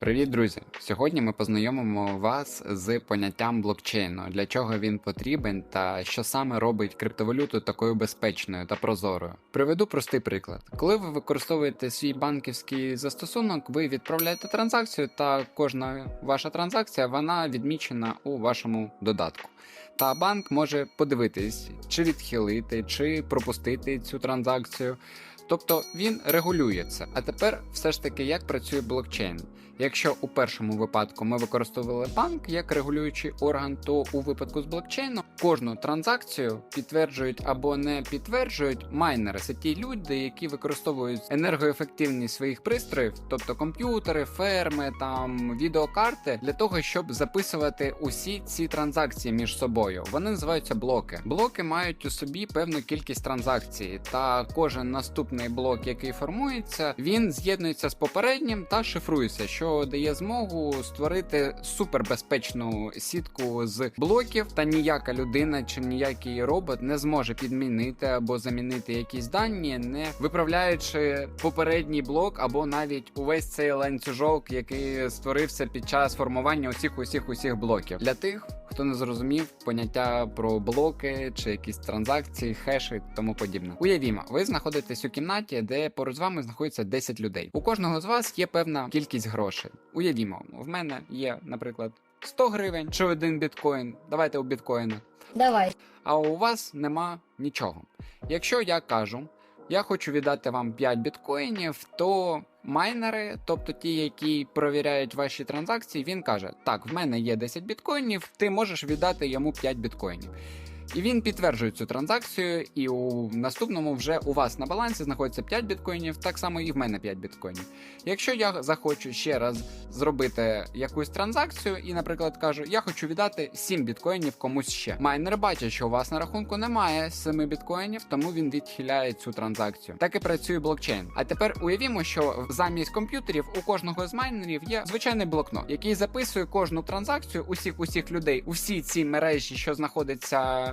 Привіт, друзі! Сьогодні ми познайомимо вас з поняттям блокчейну, для чого він потрібен та що саме робить криптовалюту такою безпечною та прозорою. Приведу простий приклад: коли ви використовуєте свій банківський застосунок, ви відправляєте транзакцію, та кожна ваша транзакція вона відмічена у вашому додатку. Та банк може подивитись, чи відхилити, чи пропустити цю транзакцію. Тобто він регулює це. А тепер все ж таки як працює блокчейн. Якщо у першому випадку ми використовували банк як регулюючий орган, то у випадку з блокчейну кожну транзакцію підтверджують або не підтверджують майнери. Це ті люди, які використовують енергоефективність своїх пристроїв, тобто комп'ютери, ферми, там відеокарти, для того, щоб записувати усі ці транзакції між собою. Вони називаються блоки. Блоки мають у собі певну кількість транзакцій, та кожен наступний блок, який формується, він з'єднується з попереднім та шифрується, що дає змогу створити супербезпечну сітку з блоків, та ніяка людина чи ніякий робот не зможе підмінити або замінити якісь дані, не виправляючи попередній блок, або навіть увесь цей ланцюжок, який створився під час формування усіх усіх усіх блоків. Для тих, хто не зрозумів поняття про блоки чи якісь транзакції, хеші тому подібне. Уявімо, ви знаходитесь у кімнаті, де поруч з вами знаходиться 10 людей. У кожного з вас є певна кількість грошей. Уявімо, в мене є, наприклад, 100 гривень чи один біткоін. Давайте у біткоїна. Давай. А у вас нема нічого. Якщо я кажу, я хочу віддати вам 5 біткоїнів, то майнери, тобто ті, які провіряють ваші транзакції, він каже: Так, в мене є 10 біткоїнів, ти можеш віддати йому 5 біткоїнів. І він підтверджує цю транзакцію, і у наступному вже у вас на балансі знаходиться 5 біткоїнів, так само і в мене 5 біткоїнів. Якщо я захочу ще раз зробити якусь транзакцію, і, наприклад, кажу, я хочу віддати 7 біткоїнів комусь ще. Майнер бачить, що у вас на рахунку немає 7 біткоїнів, тому він відхиляє цю транзакцію. Так і працює блокчейн. А тепер уявімо, що замість комп'ютерів у кожного з майнерів є звичайний блокнот, який записує кожну транзакцію усіх усіх людей, усі ці мережі, що знаходяться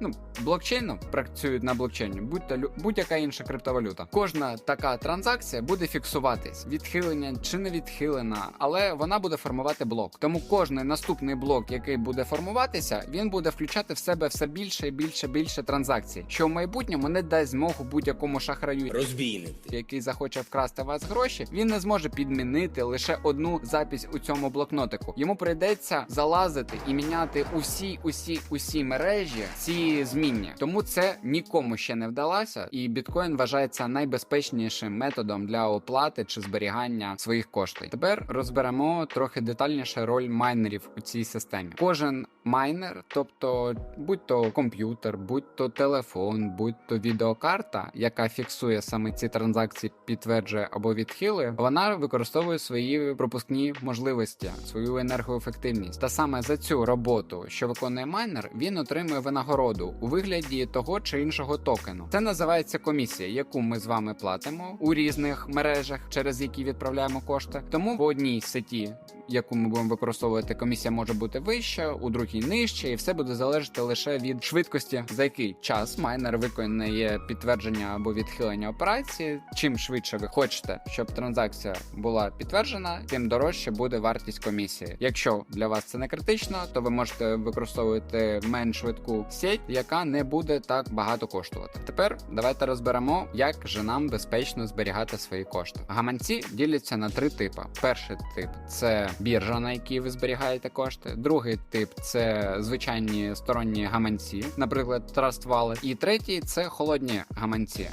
ну, блокчейном, працюють на блокчейні, будь то будь-яка інша криптовалюта. Кожна така транзакція буде фіксуватись, відхилення чи не відхилена, але вона буде формувати блок. Тому кожний наступний блок, який буде формуватися, він буде включати в себе все більше і більше більше транзакцій, що в майбутньому не дасть змогу будь-якому шахраю Розбійник. який захоче вкрасти вас гроші, він не зможе підмінити лише одну запись у цьому блокнотику. Йому прийдеться залазити і міняти усі, усі, усі мережі ці змінні. Тому це нікому ще не вдалося, і біткоін вважається найбезпечнішим методом для оплати чи зберігання своїх коштів. Тепер розберемо трохи детальніше роль майнерів у цій системі. Кожен майнер, тобто будь то комп'ютер, будь то телефон, будь то відеокарта, яка фіксує саме ці транзакції, підтверджує або відхилює, вона використовує свої пропускні можливості, свою енергоефективність. Та саме за цю роботу, що виконує майнер, він отримує винагороду у вигляді того чи іншого токену. Це називається комісія, яку ми з вами платимо у різних мережах, через які відправляємо кошти. Тому в одній сеті яку ми будемо використовувати, комісія може бути вища, у другій нижча, і все буде залежати лише від швидкості, за який час майнер виконує підтвердження або відхилення операції. Чим швидше ви хочете, щоб транзакція була підтверджена, тим дорожче буде вартість комісії. Якщо для вас це не критично, то ви можете використовувати менш швидку сеть, яка не буде так багато коштувати. Тепер давайте розберемо, як же нам безпечно зберігати свої кошти. Гаманці діляться на три типи: перший тип це біржа, на якій ви зберігаєте кошти. Другий тип це звичайні сторонні гаманці, наприклад, Trust Wallet. І третій це холодні гаманці.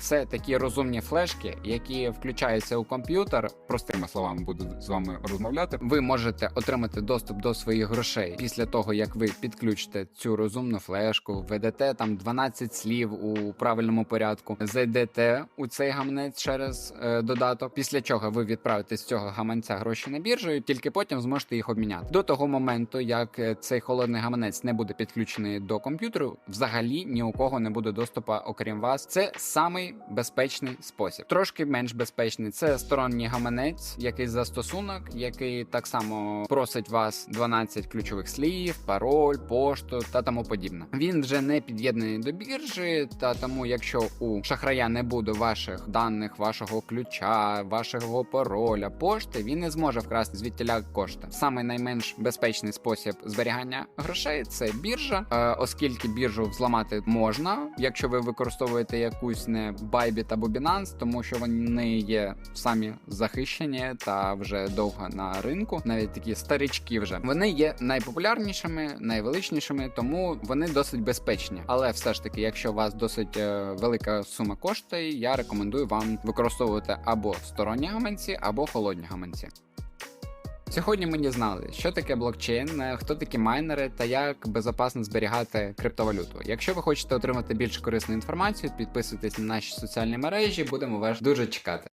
Це такі розумні флешки, які включаються у комп'ютер. Простими словами буду з вами розмовляти. Ви можете отримати доступ до своїх грошей після того, як ви підключите цю розумну флешку, введете там 12 слів у правильному порядку, зайдете у цей гаманець через е, додаток. Після чого ви відправите з цього гаманця гроші на біржу, і тільки потім зможете їх обміняти. До того моменту, як е, цей холодний гаманець не буде підключений до комп'ютеру, взагалі ні у кого не буде доступу, окрім вас. Це самий безпечний спосіб. Трошки менш безпечний це сторонній гаманець, якийсь застосунок, який так само просить вас 12 ключових слів, пароль, пошту та тому подібне. Він вже не під'єднаний до біржі, та тому, якщо у шахрая не буде ваших даних, вашого ключа, вашого пароля, пошти, він не зможе вкрасти звідтіля кошти. Саме найменш безпечний спосіб зберігання грошей це біржа, е, оскільки біржу взламати можна, якщо ви використовуєте якусь не Bybit або Binance, тому що вони є самі захищені та вже довго на ринку, навіть такі старички вже вони є найпопулярнішими, найвеличнішими, тому вони досить безпечні. Але все ж таки, якщо у вас досить е, велика сума коштує, я рекомендую вам використовувати або сторонні гаманці, або холодні гаманці. Сьогодні ми дізналися, що таке блокчейн, е, хто такі майнери та як безпечно зберігати криптовалюту. Якщо ви хочете отримати більш корисну інформацію, підписуйтесь на наші соціальні мережі, будемо вас дуже чекати.